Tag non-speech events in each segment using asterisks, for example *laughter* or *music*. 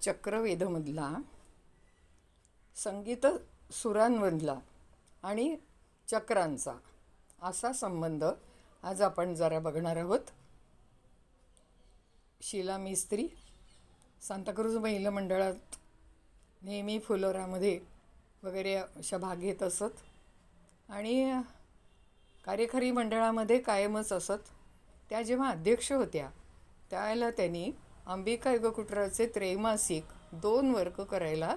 चक्रवेधमधला संगीत सुरांमधला आणि चक्रांचा असा संबंध आज आपण जरा बघणार आहोत. शिला मिस्त्री सांताक्रूज महिला मंडळात नेहमी फुलोरामध्ये वगैरे अशा भाग घेत असत आणि कार्यकारी मंडळामध्ये कायमच असत. त्या जेव्हा अध्यक्ष होत्या त्यावेळेला त्यांनी अंबिका युगकुटराचे त्रैमासिक दोन वर्ग करायला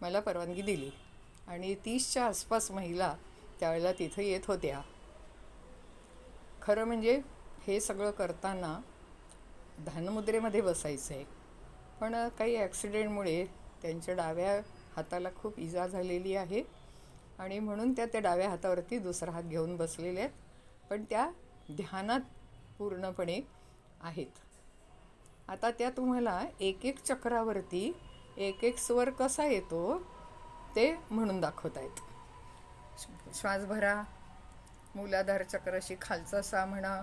मला परवानगी दिली. आणि तीसच्या आसपास महिला त्यावेळेला तिथं येत होत्या. खरं म्हणजे हे सगळं करताना धानमुद्रेमध्ये बसायचं. आहे पण काही ॲक्सिडेंटमुळे त्यांच्या डाव्या हाताला खूप इजा झालेली आहे. आणि म्हणून त्या त्या डाव्या हातावरती दुसरा हात घेऊन बसलेल्या आहेत. पण त्या ध्यानात पूर्णपणे आहेत. आता त्या तुम्हाला एक एक चक्रावरती एक एक स्वर कसा येतो ते म्हणून दाखवत आहेत. श्वास भरा मूलाधार चक्राशी खालचा सा म्हणा.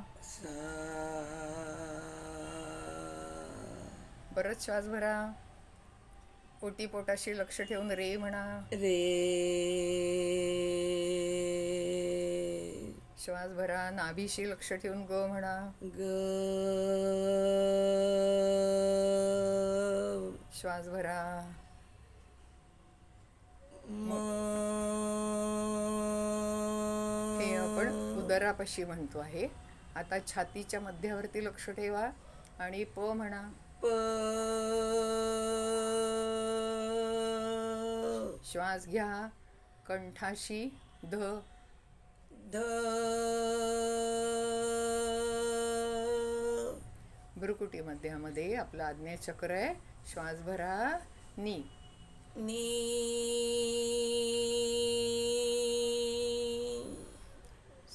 परत श्वास भरा पोटी पोटाशी लक्ष ठेवून रे म्हणा. रे. श्वास भरा नाभीशी लक्ष ठेवून ग म्हणा. ग. श्वास भरा म. हे आपण उदरापाशी म्हणतो आहे. आता छातीच्या मध्यावरती लक्ष ठेवा आणि प म्हणा. प. श्वास घ्या. कंठाशी ध. ध भ्रुकुटी मध्यामध्ये आपलं आज्ञाचक्र आहे. श्वास भरा. नी. नी.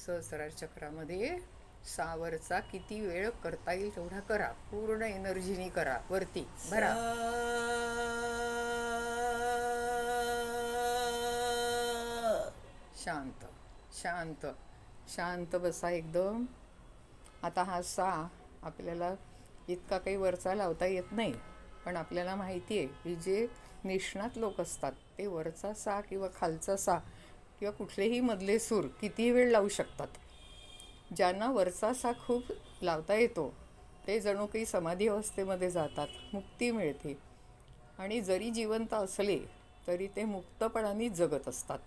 सहस्रार चक्रामध्ये सावरचा किती वेळ करता येईल तेवढा करा. पूर्ण एनर्जीनी करा. वरती. भरा. शांत. शांत. शांत बसा एकदम. आता हा सा आपल्याला इतका काही वरचा लावता येत नाही पण आपल्याला माहिती आहे की जे निष्णात लोक असतात ते वरचा सा किंवा खालचा सा किंवा कुठलेही मधले सूर कितीही वेळ लावू शकतात. ज्यांना वरचा सा खूप लावता येतो ते जणू काही समाधी अवस्थेमध्ये जातात मुक्ती मिळते. आणि जरी जिवंत असले तरी ते मुक्तपणाने जगत असतात.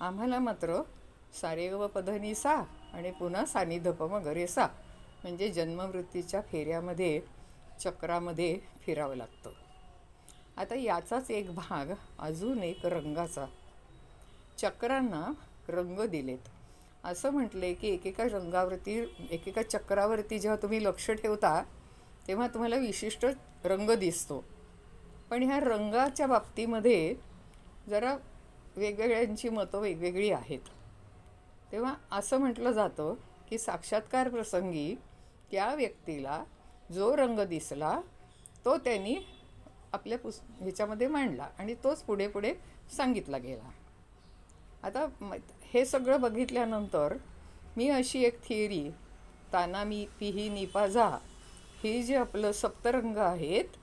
आम्हाला मात्र सारे व पधनी सा आणि पुन्हा सानिधपम गरे सा. म्हणजे जन्मवृत्तीच्या फेऱ्यामध्ये चक्रामध्ये फिरावं लागतं. आता याचाच एक भाग अजून एक रंगाचा. चक्रांना रंग दिलेत. असं म्हटले की एकेका रंगावरती एकेका चक्रावरती जेव्हा तुम्ही लक्ष ठेवता तेव्हा तुम्हाला विशिष्ट रंग दिसतो. पण ह्या रंगाच्या बाबतीमध्ये जरा वेगवेगळ्यांची मतं वेगवेगळी आहेत. तेव्हा असं म्हटलं जातं की साक्षात्कार प्रसंगी त्या व्यक्तीला जो रंग दिसला तो त्यांनी आपल्या पुस ह्याच्यामध्ये मांडला आणि तोच पुढे पुढे सांगितला गेला. आता हे सगळं बघितल्यानंतर मी अशी एक थिअरी ताना मी पिही निपाझा ही जे आपलं सप्तरंग आहेत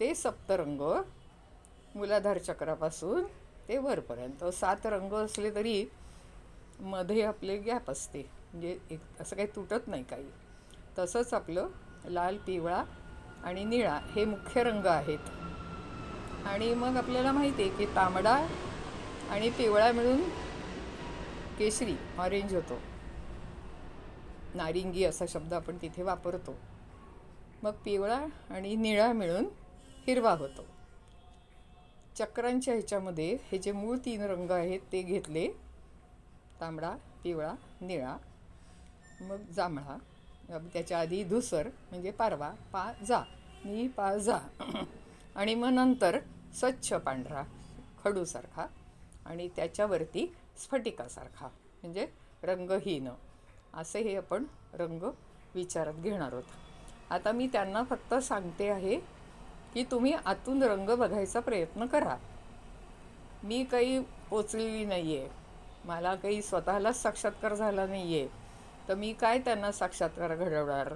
ते सप्तरंग मुलाधार चक्रापासून ते वरपर्यंत सात रंग असले तरी मध्ये आपले गॅप असते. म्हणजे एक असं काही तुटत नाही काही. तसंच आपलं लाल पिवळा आणि निळा हे मुख्य रंग आहेत. आणि मग आपल्याला माहिती आहे की तांबडा आणि पिवळा मिळून केशरी ऑरेंज होतो. नारिंगी असा शब्द आपण तिथे वापरतो. मग पिवळा आणि निळा मिळून हिरवा होतो. चक्रांच्या ह्याच्यामध्ये हे जे मूळ तीन रंग आहेत ते घेतले. तांबडा पिवळा निळा मग जांभळा. त्याच्या आधी धुसर म्हणजे पारवा पा जा नि पा जा. *clears throat* आणि मग नंतर स्वच्छ पांढरा खडूसारखा आणि त्याच्यावरती स्फटिकासारखा म्हणजे रंगहीन. असे हे आपण रंग विचारात घेणार आहोत. आता मी त्यांना फक्त सांगते आहे की तुम्ही आतून रंग बघायचा प्रयत्न करा. मी काही पोचलेली नाही आहे मला काही स्वतःलाच साक्षात्कार झाला नाही आहे तर मी काय त्यांना साक्षात्कार घडवणार?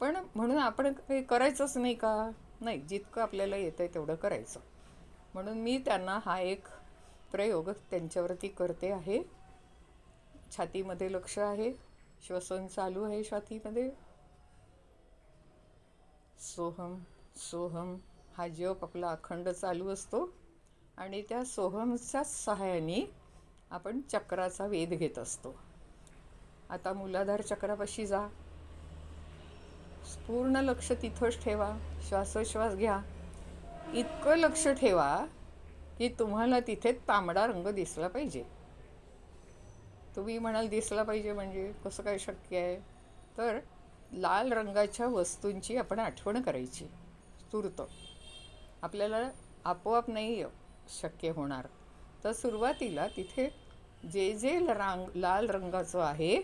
पण म्हणून आपण काही करायचंच नाही का? नाही जितकं आपल्याला येतं आहे तेवढं करायचं. म्हणून मी त्यांना हा एक प्रयोग त्यांच्यावरती करते आहे. छातीमध्ये लक्ष आहे. श्वसन चालू आहे छातीमध्ये. सोहम सोहम. हा जप आपला अखंड चालू असतो. आणि त्या सोहमच्याच सहाय्याने आपण चक्राचा वेध घेत असतो. आता मुलाधार चक्रापाशी जा. पूर्ण लक्ष तिथंच ठेवा. श्वासोश्वास घ्या. इतकं लक्ष ठेवा की तुम्हाला तिथे तांबडा रंग दिसला पाहिजे. तुम्ही म्हणाल दिसला पाहिजे म्हणजे कसं काय शक्य आहे? तर लाल रंगाच्या वस्तूंची आपण आठवण करायची. तूर्त. आपल्याला आपोआप नाही शक्य होणार. तर सुरुवातीला तिथे जे जे रांग लाल रंगाचं आहे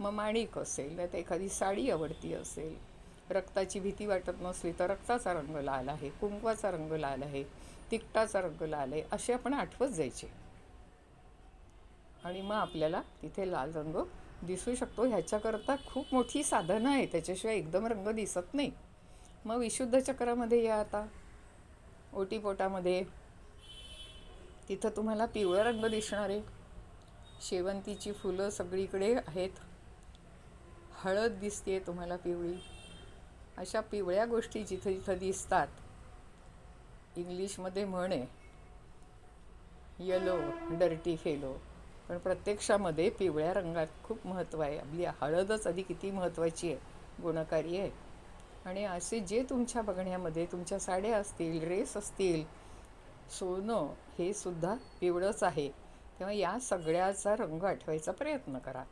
मग माणिक असेल नाही तर एखादी साडी आवडती असेल. रक्ताची भीती वाटत नसली तर रक्ताचा रंग लाल आहे कुंकवाचा रंग लाल आहे तिकटाचा रंग लाल आहे असे आपण आठवत जायचे. आणि मग आपल्याला तिथे लाल रंग दिसू शकतो. ह्याच्याकरता खूप मोठी साधनं आहे त्याच्याशिवाय एकदम रंग दिसत नाही. मग विशुद्ध चक्रामध्ये या आता. ओटीपोटामध्ये. तिथं तुम्हाला पिवळा रंग दिसणार आहे. शेवंतीची फुलं सगळीकडे आहेत. हळद दिसते तुम्हाला पिवळी. अशा पिवळ्या गोष्टी जिथं जिथं दिसतात. इंग्लिशमध्ये म्हण आहे यलो डर्टी फेलो पण प्रत्यक्षामध्ये पिवळ्या रंगात खूप महत्त्व आहे. आपली हळदच आधी किती महत्त्वाची आहे? गुणकारी आहे. आणि असे जे तुमच्या बघण्यामध्ये तुमच्या साड्या असतील ड्रेस असतील सोनं हे सुद्धा पिवळंच आहे. तेव्हा या सगळ्याचा रंग आठवायचा प्रयत्न करा.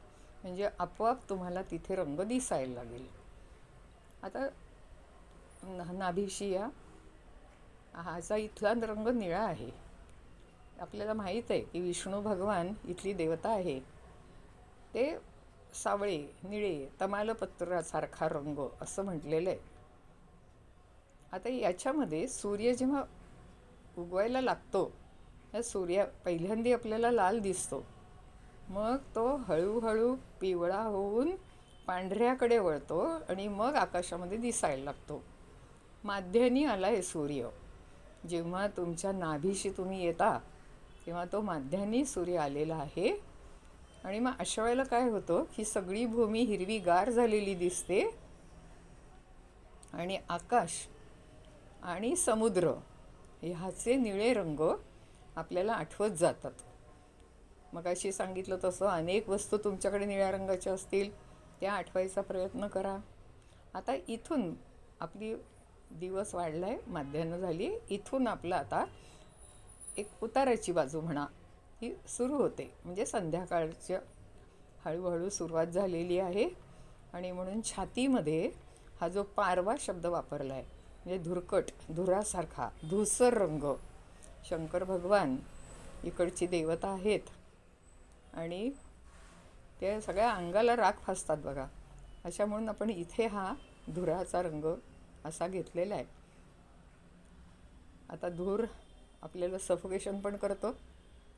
म्हणजे आपोआप तुम्हाला तिथे रंग दिसायला लागेल. आता न- या हाचा इथला रंग निळा आहे. आपल्याला माहीत आहे की विष्णू भगवान इथली देवता आहे. ते सावळे निळे तमालपत्रासारखा रंग असं म्हटलेलं आहे. आता याच्यामध्ये सूर्य जेव्हा उगवायला लागतो त्या सूर्या पहिल्यांदा आपल्याला लाल दिसतो. मग तो हळूहळू पिवळा होऊन पांढऱ्याकडे वळतो आणि मग आकाशामध्ये दिसायला लागतो. माध्यानी आला आहे सूर्य. जेव्हा तुमच्या नाभीशी तुम्ही येता तेव्हा तो माध्यानी सूर्य आलेला आहे. आणि मग अशा वेळेला काय होतं की सगळी भूमी हिरवी गार झालेली दिसते. आणि आकाश आणि समुद्र ह्याचे निळे रंग आपल्याला आठवत जातात. मग अशी सांगितलं तसं अनेक वस्तू तुमच्याकडे निळ्या रंगाच्या असतील त्या आठवायचा प्रयत्न करा. आता इथून आपली दिवस वाढला आहे माध्यान्ह झाली. इथून आपलं आता एक उताराची बाजू म्हणा ही सुरू होते. म्हणजे संध्याकाळच्या हळूहळू सुरुवात झालेली आहे. आणि म्हणून छातीमध्ये हा जो पारवा शब्द वापरला आहे म्हणजे धुरकट धुरासारखा धुसर रंग शंकर भगवान इकडची देवता आहेत. आणि ते सगळ्या अंगाला राख फासतात बघा. अशा म्हणून आपण इथे हा धुराचा रंग असा घेतलेला आहे. आता धूर आपल्याला सफोकेशन पण करतो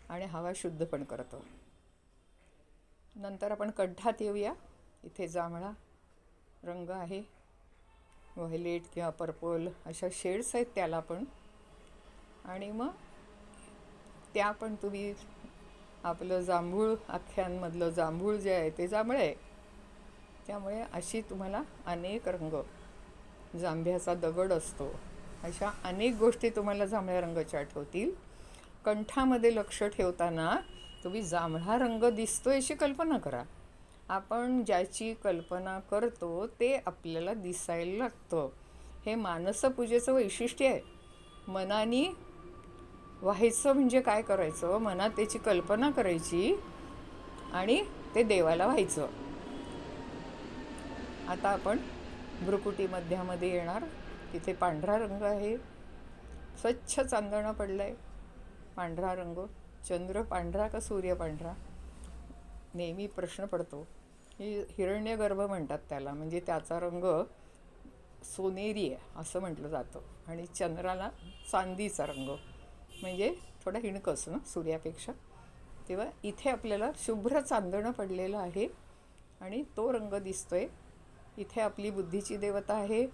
आणि हवा शुद्ध पण करतो. नंतर आपण कंठात येऊया. इथे जांभळा रंग आहे. व्हायलेट किंवा पर्पल अशा शेड्स आहेत त्याला पण आणि मग त्या पण तुम्ही आपलं जांभूळ आख्यांमधलं जांभूळ जे आहे ते जांभळं. आहे त्यामुळे अशी तुम्हाला अनेक रंग जांभ्याचा दगड असतो. अशा अनेक गोष्टी तुम्हाला जांभळ्या रंगाच्या आठवतील. कंठामध्ये लक्ष ठेवताना तुम्ही जांभळा रंग दिसतो अशी कल्पना करा. आपण ज्याची कल्पना करतो ते आपल्याला दिसायला लागतं. हे मानसपूजेचं वैशिष्ट्य आहे. मनाने व्हायचं म्हणजे काय करायचं? मनात त्याची कल्पना करायची आणि ते देवाला व्हायचं. आता आपण भ्रुकुटी मध्यामध्ये येणार. तिथे पांढरा रंग आहे. स्वच्छ चांदणं पडलं आहे पांढरा रंग. चंद्र पांढरा का सूर्य पांढरा? नेहमी प्रश्न पडतो. ही हिरण्यगर्भ म्हणतात त्याला. म्हणजे त्याचा रंग सोनेरी आहे असं म्हटलं जातं. आणि चंद्राला चांदीचा रंग. म्हणजे थोडा हिणकस ना सूर्यापेक्षा. तेव्हा इथे आपल्याला शुभ्र चांदणं पडलेलं आहे आणि तो रंग दिसतोय. इथे आपली बुद्धीची देवता आहे.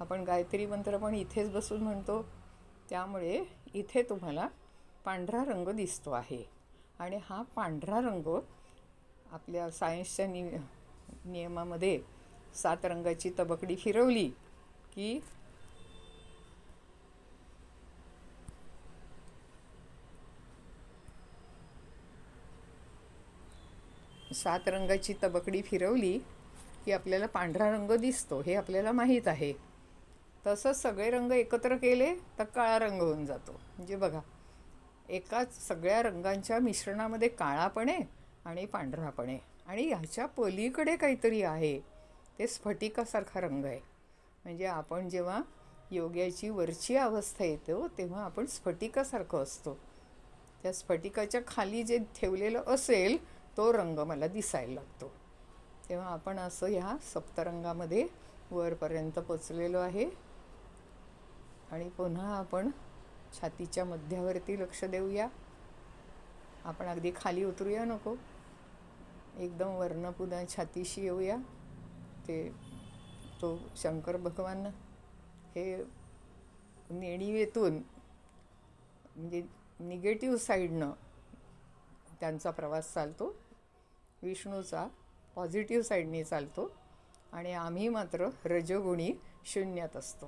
आपण गायत्री मंत्र पण इथेच बसून म्हणतो. त्यामुळे इथे तुम्हाला पांढरा रंग दिसतो आहे. आणि हा पांढरा रंग आपल्या सायन्सच्या नि नियमामध्ये सात रंगाची तबकडी फिरवली की सात रंगाची तबकडी फिरवली की आपल्याला पांढरा रंग दिसतो हे आपल्याला माहीत आहे. तसंच सगळे रंग एकत्र केले तर काळा रंग होऊन जातो. म्हणजे बघा एकाच सगळ्या रंगांच्या मिश्रणामध्ये काळा पण आहे आणि पांढरा पण आहे आणि ह्याच्या पलीकडे काहीतरी आहे. ते स्फटिकासारखा रंग आहे. म्हणजे आपण जेव्हा योग्याची वरची अवस्था येतो तेव्हा आपण स्फटिकासारखं असतो. त्या स्फटिकाच्या खाली जे ठेवलेलं असेल तो रंग मला दिसायला लागतो. तेव्हा आपण असं ह्या सप्तरंगामध्ये वरपर्यंत पोचलेलो आहे. आणि पुन्हा आपण छातीच्या मध्यावरती लक्ष देऊया. आपण अगदी खाली उतरूया नको. एकदम वर्ण पुन्हा छातीशी येऊया. ते तो शंकर भगवान हे नेणीवेतून म्हणजे निगेटिव्ह साईडनं त्यांचा प्रवास चालतो. विष्णूचा पॉझिटिव्ह साईडने चालतो आणि आम्ही मात्र रजोगुणी शून्यात असतो.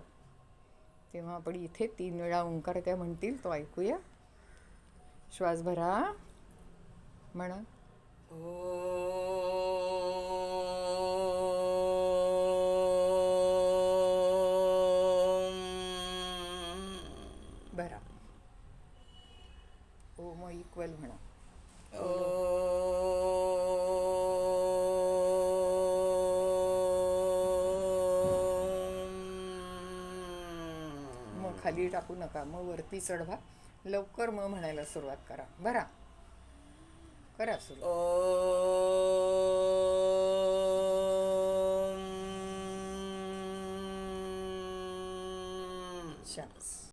तेव्हा आपण इथे तीन वेळा ओंकार त्या म्हणतील तो ऐकूया. श्वास भरा. म्हणा. भरा. ओ मग इक्वल म्हणा. मग खाली टाकू नका. मग वरती चढवा. लवकर मग म्हणायला सुरुवात करा. बरा. करा सुरू शाबास.